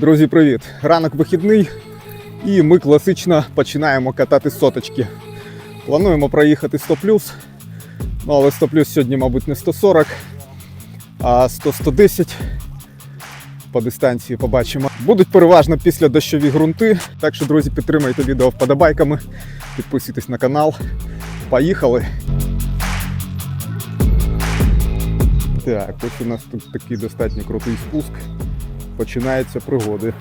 Друзі, привіт! Ранок вихідний, і ми класично починаємо катати соточки. Плануємо проїхати 100 ну але 100 сьогодні, мабуть, не 140, а 100-110. По дистанції побачимо. Будуть переважно після дощові ґрунти. Так що, друзі, підтримайте відео вподобайками, підписуйтесь на канал. Поїхали! Так, ось у нас тут такий достатньо крутий спуск. Починаються пригоди.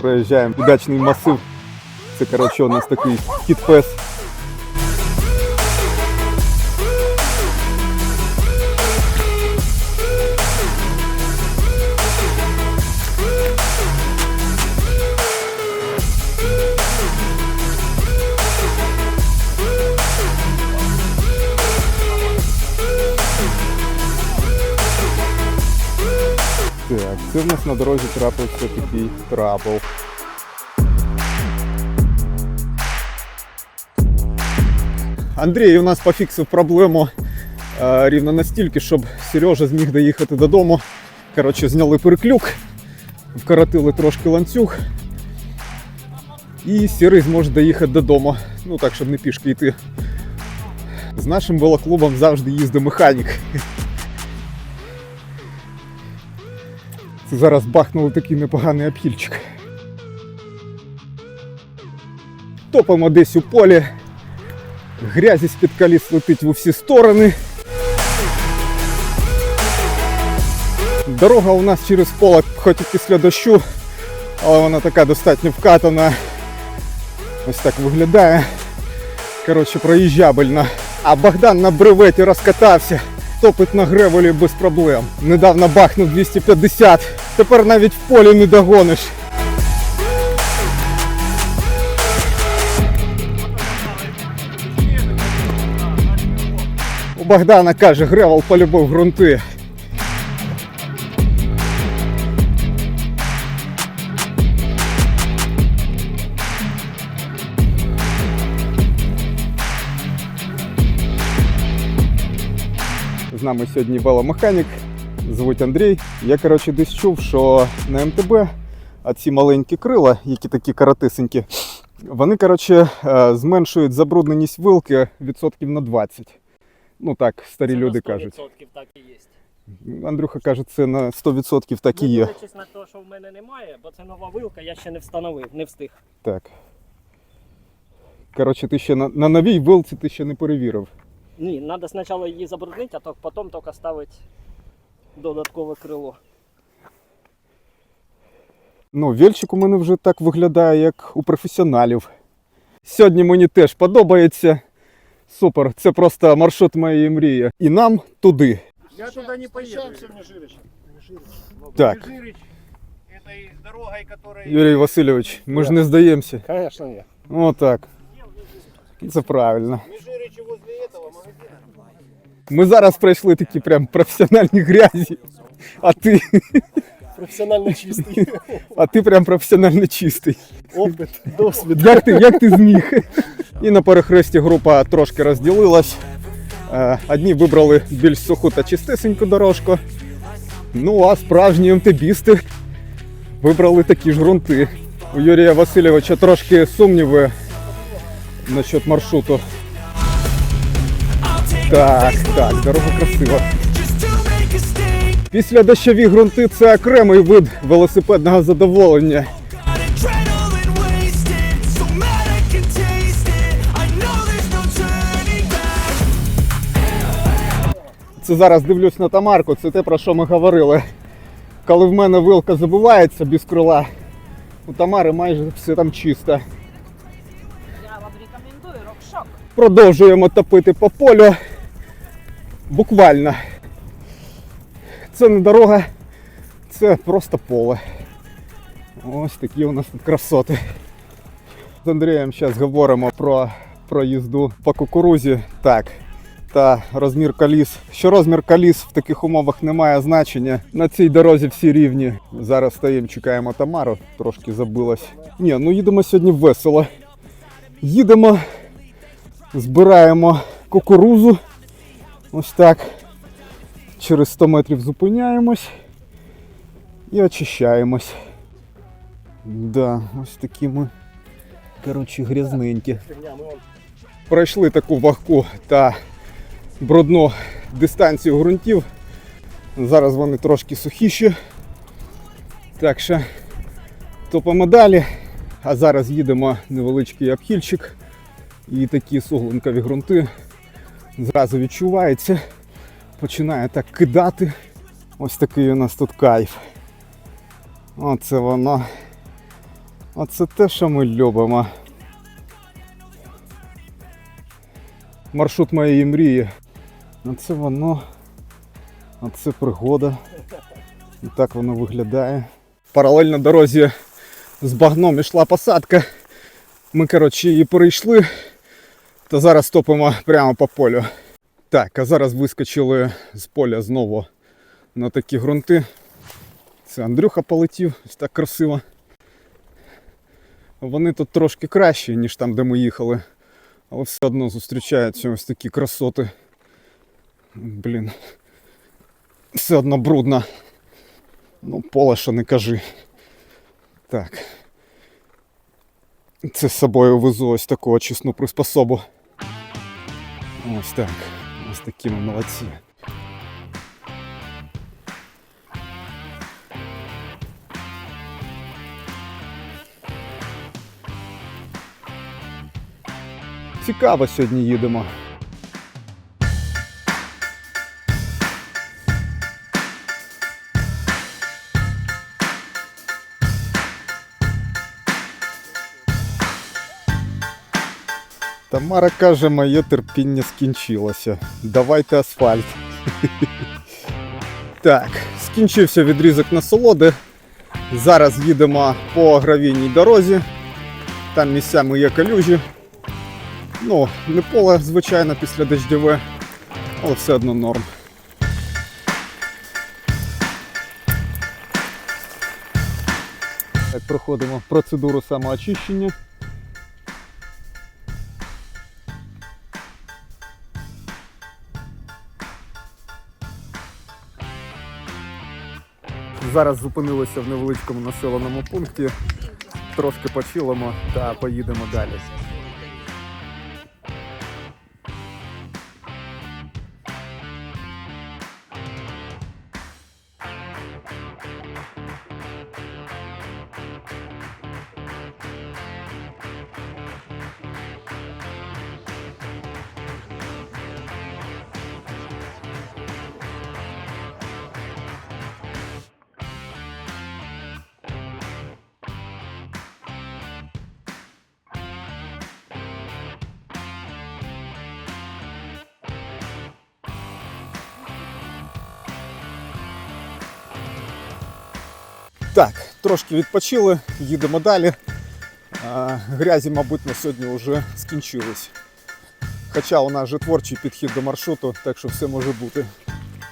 Проїжджаємо удачний масив. Це коротше у нас такий хіт-фест. Так, це в нас на дорозі трапився такий трабл. Андрій у нас пофіксив проблему е, рівно настільки, щоб Сережа зміг доїхати додому. Коротше, зняли переклюк, вкоротили трошки ланцюг. І сірий зможе доїхати додому. Ну так, щоб не пішки йти. З нашим велоклубом завжди їздить механік. Це зараз бахнули такий непоганий обхільчик. Топимо десь у полі. Грязі з-під коліс летить в усі сторони. Дорога у нас через поле, хоч і після дощу, але вона така достатньо вкатана. Ось так виглядає. Коротше, проїжджабельна. А Богдан на бреветі розкатався. Топить на гревелі без проблем. Недавно бахнув 250. Тепер навіть в полі не догониш. У Богдана каже, гревел полюбив ґрунти. Нами сьогодні веломеханік, звуть Андрій. Я коротше десь чув, що на МТБ а ці маленькі крила, які такі каратисенькі, вони коротше е, зменшують забрудненість вилки відсотків на 20. Ну так, старі люди кажуть. так і є. Андрюха каже, це на 100% так і є. Дивлячись на те, що в мене немає, бо це нова вилка, я ще не встановив, не встиг. Так. Коротше, ти ще на, на новій вилці ти ще не перевірив. Ні, треба спочатку її забруднити, а потім тільки ставити додаткове крило. Ну, вільчик у мене вже так виглядає, як у професіоналів. Сьогодні мені теж подобається. Супер, це просто маршрут моєї мрії. І нам туди. Я туда не поеду. Так, Межирич этой дорогой, которая... Юрій Васильович, ми ж не здаємося. Конечно нет. Отак. Це правильно. Ми зараз пройшли такі прям професіональні грязі. А ти, Професіонально чистий. а ти прям професіонально чистий. Опит, досвід. Як ти, як ти зміг? І на перехресті група трошки розділилась. Е, Одні вибрали більш суху та чистесеньку дорожку. Ну а справжні МТБісти вибрали такі ж ґрунти. У Юрія Васильовича трошки сумніви насчет маршруту. Так, так, дорога красива. Після дощові ґрунти це окремий вид велосипедного задоволення. Це зараз дивлюсь на Тамарку, це те, про що ми говорили. Коли в мене вилка забувається без крила, у Тамари майже все там чисто. Рок-шок. Продовжуємо топити по полю. Буквально. Це не дорога, це просто поле. Ось такі у нас тут красоти. З Андрієм зараз говоримо про, про їзду по кукурузі. Так. Та розмір коліс. Що розмір коліс в таких умовах не має значення. На цій дорозі всі рівні. Зараз стоїмо, чекаємо Тамару, трошки забилась. Ні, ну їдемо сьогодні весело. Їдемо Збираємо кукурузу. Ось так. Через 100 метрів зупиняємось і очищаємось. Да, ось такі ми, коротше, грязненькі. Пройшли таку вагку та брудну дистанцію ґрунтів. Зараз вони трошки сухіші. Так що топимо далі. А зараз їдемо невеличкий обхильчик. І такі суглинкові ґрунти зразу відчувається. Починає так кидати. Ось такий у нас тут кайф. Оце воно. Оце те, що ми любимо. Маршрут моєї мрії. Оце воно. Оце пригода. І так воно виглядає. Паралельно дорозі з багном ішла посадка. Ми, коротше, її перейшли. Та зараз топимо прямо по полю. Так, а зараз вискочили з поля знову на такі ґрунти. Це Андрюха полетів, ось так красиво. Вони тут трошки кращі, ніж там, де ми їхали. Але все одно зустрічаються ось такі красоти. Блін. Все одно брудно. Ну, поле, що не кажи. Так. Це з собою везу ось таку очисну приспособу. Ось так. Ось такі ми молодці. Цікаво сьогодні їдемо. Тамара каже, моє терпіння скінчилося. Давайте асфальт. Так, скінчився відрізок насолоди. Зараз їдемо по гравійній дорозі. Там місцями є калюжі. Ну, не поле, звичайно, після дождьове, але все одно норм. Так, проходимо процедуру самоочищення. Зараз зупинилися в невеличкому населеному пункті. Трошки почилимо та поїдемо далі. Так, трошки відпочили, їдемо далі. Грязі, мабуть, на сьогодні вже скінчились. Хоча у нас же творчий підхід до маршруту, так що все може бути.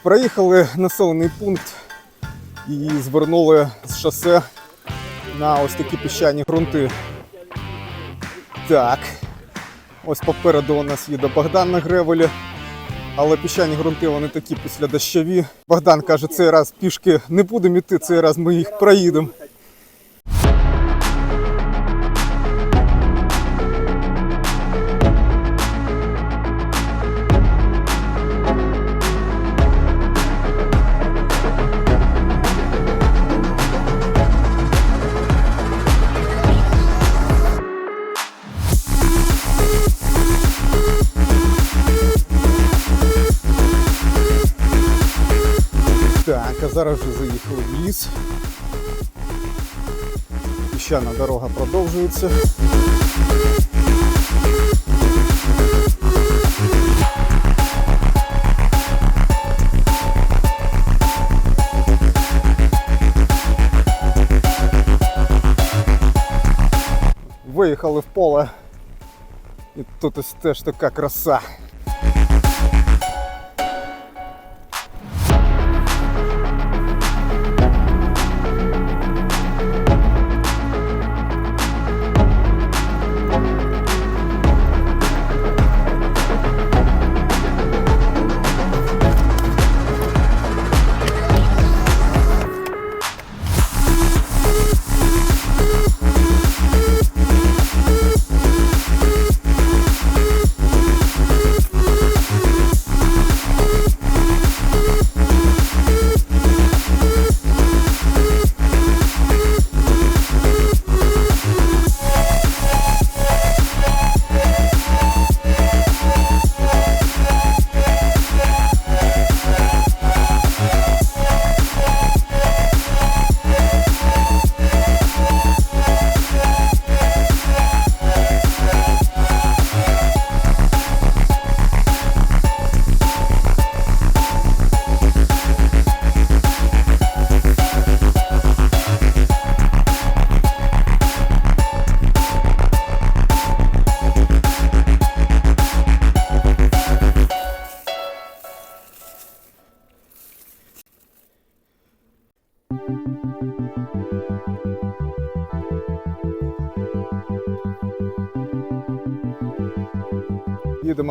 Проїхали населений пункт і звернули з шосе на ось такі піщані ґрунти. Так, ось попереду у нас їде Богдан на гревелі. Але піщані ґрунти вони такі після дощові. Богдан каже, цей раз пішки не будемо йти, цей раз ми їх проїдемо. Ліс. Піщана дорога продовжується. Виїхали в поле. І тут ось теж така краса.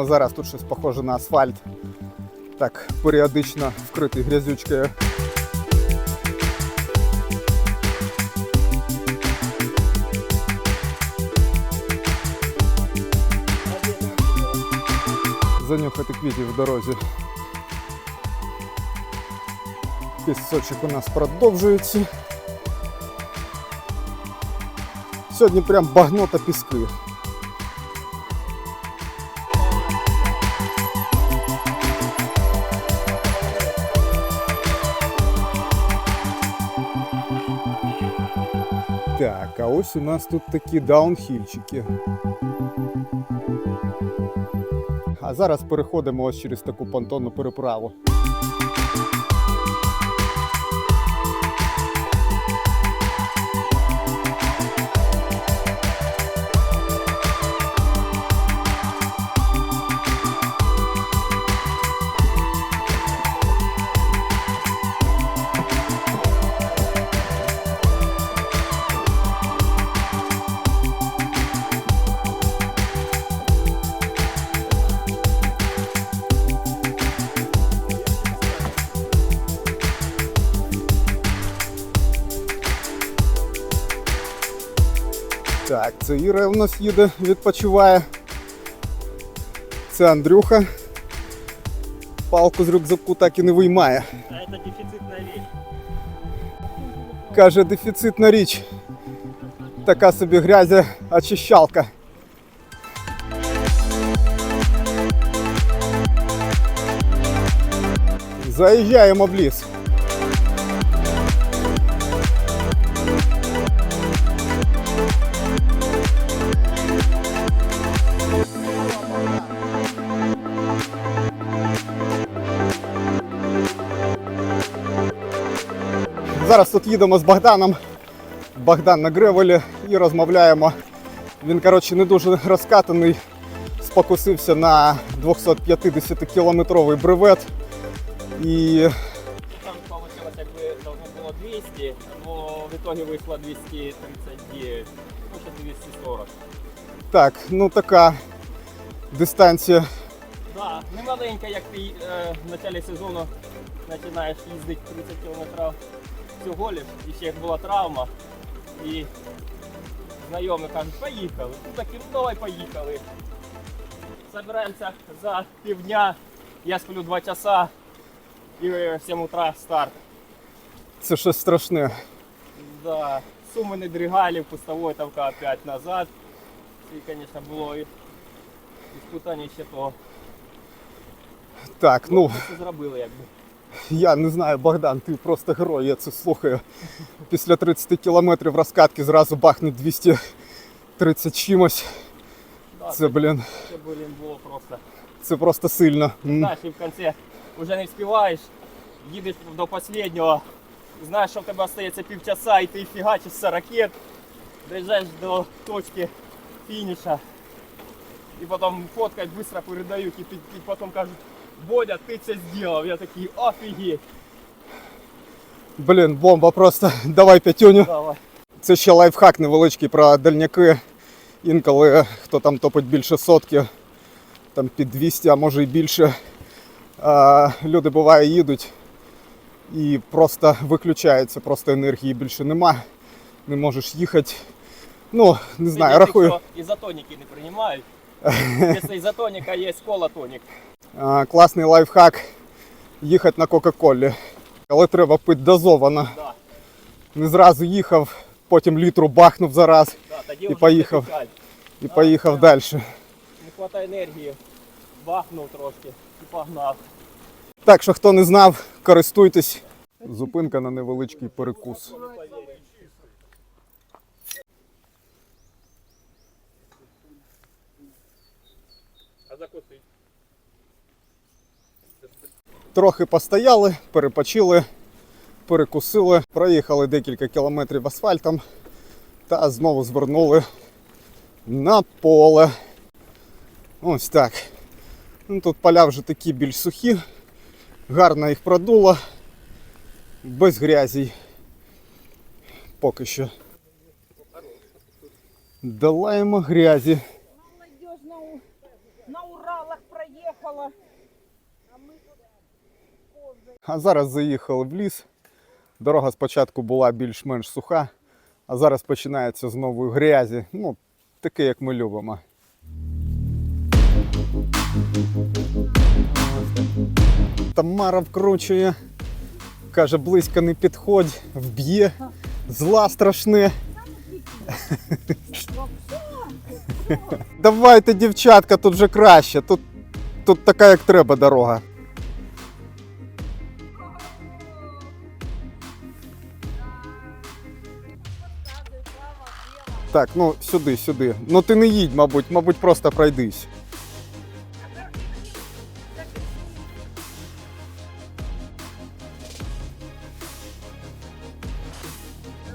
Зараз, тут щось похоже на асфальт. Так, періодично вкритий грязючкою. Занюхати квітів в дорозі. Пісочок у нас продовжується. Сьогодні прям багно та піски. Так, а ось у нас тут такі даунхільчики. А зараз переходимо ось через таку понтонну переправу. Це Іра у нас їде, відпочиває. Це Андрюха. Палку з рюкзаку так і не виймає. А это дефицитная вещь. Каже, дефіцитна річ. Така собі грязя очищалка. Заїжджаємо в ліс. Зараз тут їдемо з Богданом. Богдан на гревелі і розмовляємо. Він, коротше, не дуже розкатаний, спокусився на 250 кілометровий бревет. І Там получилось, якби должно було 200, но в итоге вийшло 239, ну ще 240. так, ну така дистанція. Да, не маленька, як ти е, в началі сезону починаєш їздити 30 км всього лиш, і ще як була травма. І знайомі кажуть, поїхали. Ну такі, ну давай поїхали. Собираємося за півдня, я сплю 2 часа і в 7 утра старт. Це щось страшне. Да, суммы надригали, пустовой тавка опять назад. І, конечно, було і іспитання ще того. Так, ну Це зробили якби. Я не знаю, Богдан, ти просто герой, я це слухаю. Після 30 кілометрів розкатки зразу бахнуть 230 чимось. Да, Це, блін, Це, блін, було просто. це просто сильно. Знаєш, і в кінці вже не вспіваєш, їдеш до останнього, знаєш, що в тебе остається півчаса, і ти фігачиш з ракет, доїжджаєш до точки фініша, і потім фоткають, швидко передають, і, ти, і потім кажуть, Бодя, ти це зробив. Я такий, офігеть, Блін, бомба просто. Давай п'ятюню. давай. Це ще лайфхак невеличкий про дальняки. Інколи хто там топить більше сотки, там під 200, а може і більше. А, люди буває їдуть і просто виключаються, просто енергії більше нема. Не можеш їхати. Ну, не знаю, рахую. ізотоніки не приймають. Якщо ізотоніка є колотонік. А, класний лайфхак їхати на Кока-Колі. Але треба пити дозовано. Да, Не зразу їхав, потім літру бахнув зараз да, І поїхав. і поїхав далі. Не вистачає енергії. Бахнув трошки і погнав. Так що хто не знав, користуйтесь. Зупинка на невеличкий перекус. Трохи постояли, перепочили, перекусили, проїхали декілька кілометрів асфальтом та знову звернули на поле. Ось так. Ну, тут поля вже такі більш сухі, гарно їх продуло, без грязі. Поки що. Долаємо грязі. Молодежь на, У- на Уралах проехала. А мы тут козы. А зараз заїхали в ліс. Дорога спочатку була більш-менш суха, а зараз починається знову грязі. Ну, таке, як ми любимо. Тамара вкручує. Каже, близько не підходь, вб'є, зла страшне. Давайте, дівчатка, тут вже краще. Тут, тут така, як треба дорога. Так, ну сюди, сюди. Ну ти не їдь, мабуть, мабуть, просто пройдись.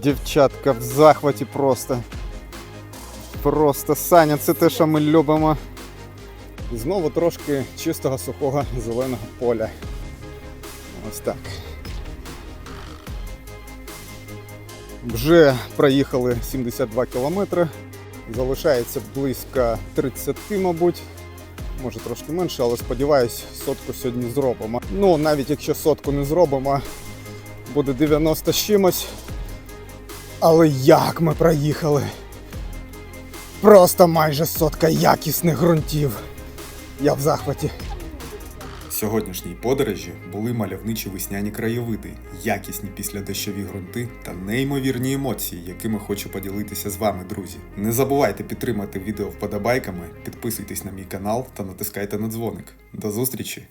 Дівчатка в захваті просто. Просто Саня, це те, що ми любимо. І знову трошки чистого сухого зеленого поля. Ось так. Вже проїхали 72 кілометри. Залишається близько 30, мабуть. Може трошки менше, але сподіваюсь, сотку сьогодні зробимо. Ну, навіть якщо сотку не зробимо, буде 90 з чимось. Але як ми проїхали? Просто майже сотка якісних ґрунтів. Я в захваті. Сьогоднішній подорожі були мальовничі весняні краєвиди, якісні післядощові ґрунти та неймовірні емоції, якими хочу поділитися з вами, друзі. Не забувайте підтримати відео вподобайками, підписуйтесь на мій канал та натискайте на дзвоник. До зустрічі!